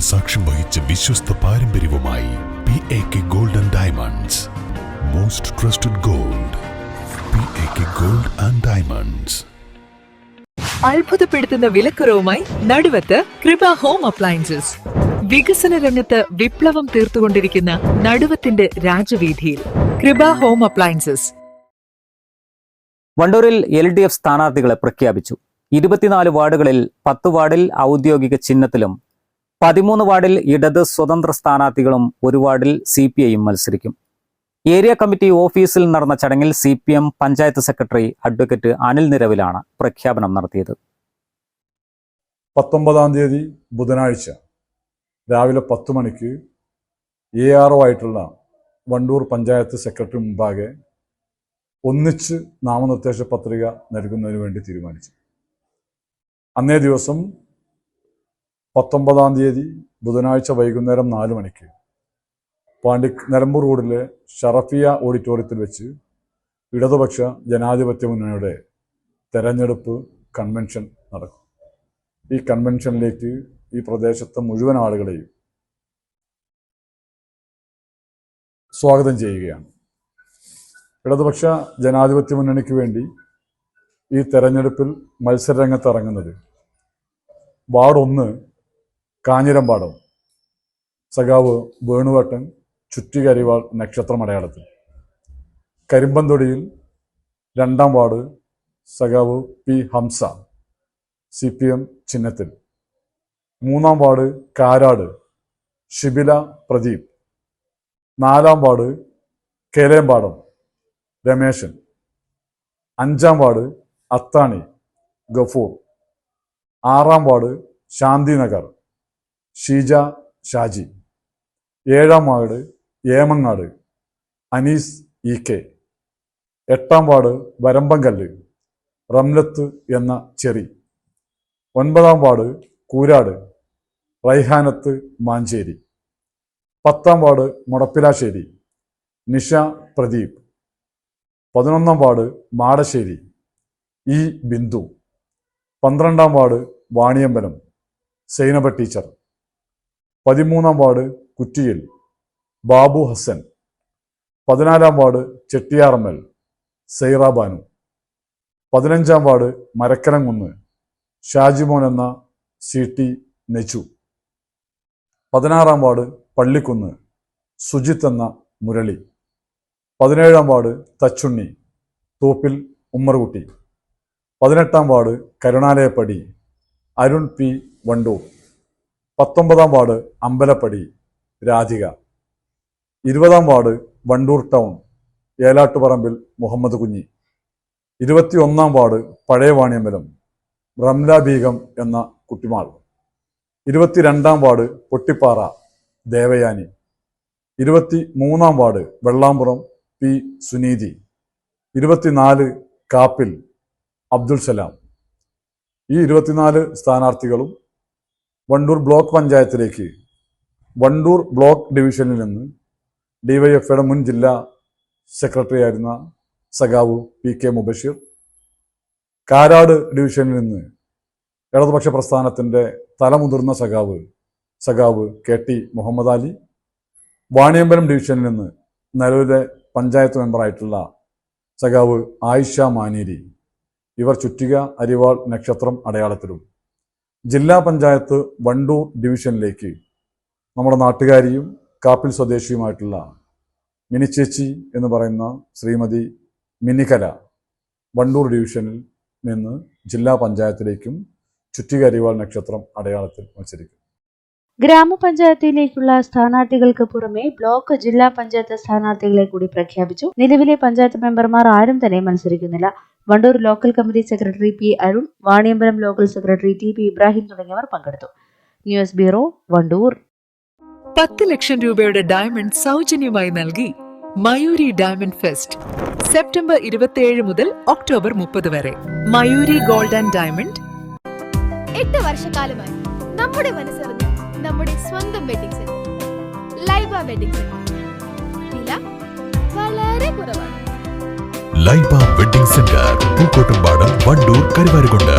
സാക്ഷ്യം വഹിച്ച വിശ്വസ്ത പാരമ്പര്യവുമായി P A K gold and diamonds most trusted gold P A K gold and diamonds അത്ഭുതപ്പെടുത്തുന്ന വിലക്കുറവുമായി നടുവത്ത് കൃപ ഹോം അപ്ലയൻസസ് വികസന രംഗത്ത് വിപ്ലവം തീർത്തുകൊണ്ടിരിക്കുന്ന നടുവത്തിന്റെ രാജവീതിയിൽ കൃപ ഹോം അപ്ലയൻസസ് വണ്ടൂരിൽ എൽ ഡി എഫ് സ്ഥാനാർത്ഥികളെ പ്രഖ്യാപിച്ചു. ഇരുപത്തിനാല് വാർഡുകളിൽ പത്ത് വാർഡിൽ ഔദ്യോഗിക ചിഹ്നത്തിലും പതിമൂന്ന് വാർഡിൽ ഇടത് സ്വതന്ത്ര സ്ഥാനാർത്ഥികളും ഒരു വാർഡിൽ സി പി ഐയും മത്സരിക്കും. ഏരിയ കമ്മിറ്റി ഓഫീസിൽ നടന്ന ചടങ്ങിൽ C P M panchayat secretary advocate Anil നിരവിലാണ് പ്രഖ്യാപനം നടത്തിയത്. പത്തൊമ്പതാം തീയതി ബുധനാഴ്ച രാവിലെ പത്ത് മണിക്ക് എ ആർ ആയിട്ടുള്ള വണ്ടൂർ പഞ്ചായത്ത് സെക്രട്ടറി മുമ്പാകെ ഒന്നിച്ച് നാമനിർദ്ദേശ പത്രിക നൽകുന്നതിന് വേണ്ടി തീരുമാനിച്ചു. അന്നേ ദിവസം പത്തൊമ്പതാം തീയതി ബുധനാഴ്ച വൈകുന്നേരം നാല് മണിക്ക് പാണ്ടി നിലമ്പൂർ റോഡിലെ ഷറഫിയ ഓഡിറ്റോറിയത്തിൽ വെച്ച് ഇടതുപക്ഷ ജനാധിപത്യ മുന്നണിയുടെ തെരഞ്ഞെടുപ്പ് കൺവെൻഷൻ നടക്കും. ഈ കൺവെൻഷനിലേക്ക് ഈ പ്രദേശത്തെ മുഴുവൻ ആളുകളെയും സ്വാഗതം ചെയ്യുകയാണ്. ഇടതുപക്ഷ ജനാധിപത്യ മുന്നണിക്ക് വേണ്ടി ഈ തെരഞ്ഞെടുപ്പിൽ മത്സരരംഗത്ത് ഇറങ്ങുന്നത് വാർഡ് ഒന്ന് കാഞ്ഞിരമ്പാടം? സഖാവ് വേണുവട്ടൻ ചുറ്റികരിവാൾ നക്ഷത്രമടയാളത്തിൽ കരിമ്പന്തൊടിയിൽ രണ്ടാം വാർഡ് സഖാവ് P. Hamsa C P M ചിഹ്നത്തിൽ. മൂന്നാം വാർഡ് കാരാട് ഷിബില പ്രദീപ്. നാലാം വാർഡ് കേലേമ്പാടം രമേശൻ. അഞ്ചാം വാർഡ് അത്താണി ഗഫൂർ. ആറാം വാർഡ് ശാന്തിനഗർ. ഷീജ ഷാജി. ഏഴാം ward Emangad. Anees E K. എട്ടാം വാർഡ് വരമ്പങ്കല്ല്. റംലത്ത് എന്ന ചെറി. ഒൻപതാം വാർഡ് കൂരാട്. റൈഹാനത്ത് മാഞ്ചേരി. പത്താം വാർഡ് മുടപ്പിലാശ്ശേരി. നിഷ പ്രദീപ്. പതിനൊന്നാം വാർഡ് മാടശ്ശേരി. ഇ ബിന്ദു. പന്ത്രണ്ടാം വാർഡ് വാണിയമ്പലം. സൈനബ ടീച്ചർ. പതിമൂന്നാം വാർഡ് കുറ്റിയിൽ ബാബു ഹസൻ. പതിനാലാം വാർഡ് ചെട്ടിയാർമൽ സൈറ ബാനു. പതിനഞ്ചാം വാർഡ് മരക്കലംകുന്ന് ഷാജിമോൻ എന്ന സി ടി നെച്ചു. പതിനാറാം വാർഡ് പള്ളിക്കുന്ന് സുജിത്ത് എന്ന മുരളി. പതിനേഴാം വാർഡ് തച്ചുണ്ണി തോപ്പിൽ ഉമ്മർകുട്ടി. പതിനെട്ടാം വാർഡ് കരുണാലയപ്പടി അരുൺ പി വണ്ടൂർ. പത്തൊമ്പതാം വാർഡ് അമ്പലപ്പടി രാധിക. ഇരുപതാം വാർഡ് വണ്ടൂർ ടൗൺ ഏലാട്ടുപറമ്പിൽ മുഹമ്മദ് കുഞ്ഞി. ഇരുപത്തിയൊന്നാം വാർഡ് പഴയവാണിയമ്പലം റംല ബീഗം എന്ന കുട്ടിമാൾ. ഇരുപത്തിരണ്ടാം വാർഡ് പൊട്ടിപ്പാറ ദേവയാനി. ഇരുപത്തി മൂന്നാം വാർഡ് വെള്ളാമ്പുറം പി സുനീതി. ഇരുപത്തിനാല് കാപ്പിൽ അബ്ദുൽ സലാം. ഈ ഇരുപത്തിനാല് സ്ഥാനാർത്ഥികളും വണ്ടൂർ ബ്ലോക്ക് പഞ്ചായത്തിലേക്ക് വണ്ടൂർ ബ്ലോക്ക് ഡിവിഷനിൽ നിന്ന് ഡിവൈഎഫ്ഐയുടെ മുൻ ജില്ലാ സെക്രട്ടറി ആയിരുന്ന സഖാവ് പി കെ മുബഷീർ കാരാട് ഡിവിഷനിൽ നിന്ന് ഇടതുപക്ഷ പ്രസ്ഥാനത്തിന്റെ തലമുതിർന്ന സഖാവ് സഖാവ് കെ ടി മുഹമ്മദ് അലി വാണിയമ്പലം ഡിവിഷനിൽ നിന്ന് നിലവിലെ പഞ്ചായത്ത് മെമ്പറായിട്ടുള്ള സഖാവ് ആയിഷ മാനേരി. ഇവർ ചുറ്റിക അരിവാൾ നക്ഷത്രം അടയാളത്തിലും ജില്ലാ പഞ്ചായത്ത് വണ്ടൂർ ഡിവിഷനിലേക്ക് നമ്മുടെ നാട്ടുകാരിയും കാപ്പിൽ സ്വദേശിയുമായിട്ടുള്ള മിനി ചേച്ചി എന്ന് പറയുന്ന ശ്രീമതി മിനികല വണ്ടൂർ ഡിവിഷനിൽ നിന്ന് ജില്ലാ പഞ്ചായത്തിലേക്കും ചുറ്റികരിവാൾ നക്ഷത്രം അടയാളത്തിൽ മത്സരിക്കും ഗ്രാമപഞ്ചായത്തിലേക്കുള്ള സ്ഥാനാർത്ഥികൾക്ക് പുറമെ ബ്ലോക്ക് ജില്ലാ പഞ്ചായത്ത് സ്ഥാനാർത്ഥികളെ കൂടി പ്രഖ്യാപിച്ചു. നിലവിലെ പഞ്ചായത്ത് മെമ്പർമാർ ആരും തന്നെ മത്സരിക്കുന്നില്ല. Wandoor local committee secretary P Arun Vaniyambalam local secretary T P Ibrahim തുടങ്ങിയവർ പങ്കെടുത്തു. News bureau Wandoor. പത്ത് ലക്ഷം രൂപയുടെ ഡയമണ്ട് സൗജന്യമായി നൽകി മയൂരി ഡയമണ്ട് ഫെസ്റ്റ് സെപ്റ്റംബർ ഇരുപത്തിയേഴ് മുതൽ ഒക്ടോബർ മുപ്പത് വരെ. Mayuri gold and diamond. എട്ട് വർഷക്കാലമായി നമ്മുടെ മനസ്സറിഞ്ഞ നമ്മുടെ സ്വന്തം wedding centre Laiba wedding centre വില വളരെ കുറവാണ്. Laiba wedding centre Pookkottumpadam Wandoor Karuvarakundu.